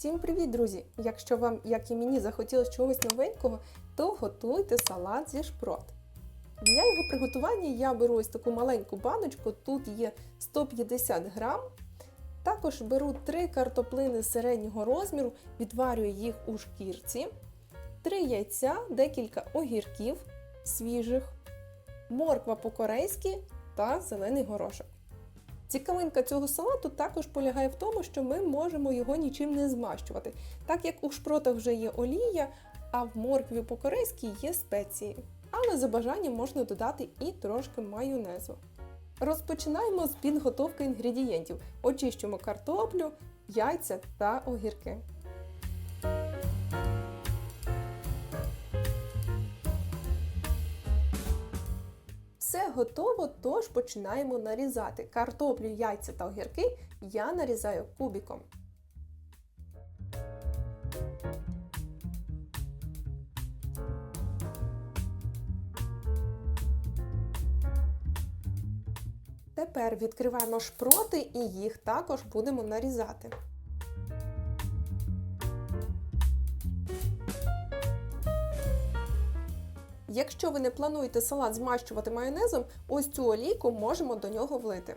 Всім привіт, друзі! Якщо вам, як і мені, захотілося чогось новенького, то готуйте салат зі шпрот. Для його приготування я беру ось таку маленьку баночку, тут є 150 грам. Також беру 3 картоплини середнього розміру, відварюю їх у шкірці, 3 яйця, декілька огірків свіжих, морква по-корейськи та зелений горошок. Цікавинка цього салату також полягає в тому, що ми можемо його нічим не змащувати, так як у шпротах вже є олія, а в моркві по-корейській є спеції. Але за бажанням можна додати і трошки майонезу. Розпочинаємо з підготовки інгредієнтів. Очищуємо картоплю, яйця та огірки. Все готово, тож починаємо нарізати. Картоплю, яйця та огірки я нарізаю кубиком. Тепер відкриваємо шпроти і їх також будемо нарізати. Якщо ви не плануєте салат змащувати майонезом, ось цю олійку можемо до нього влити.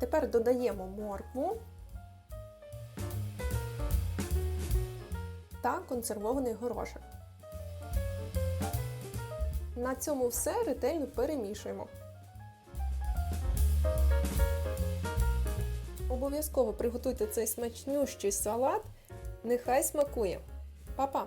Тепер додаємо моркву та консервований горошок. На цьому все ретельно перемішуємо. Обов'язково приготуйте цей смачнющий салат. Нехай смакує. Па-па!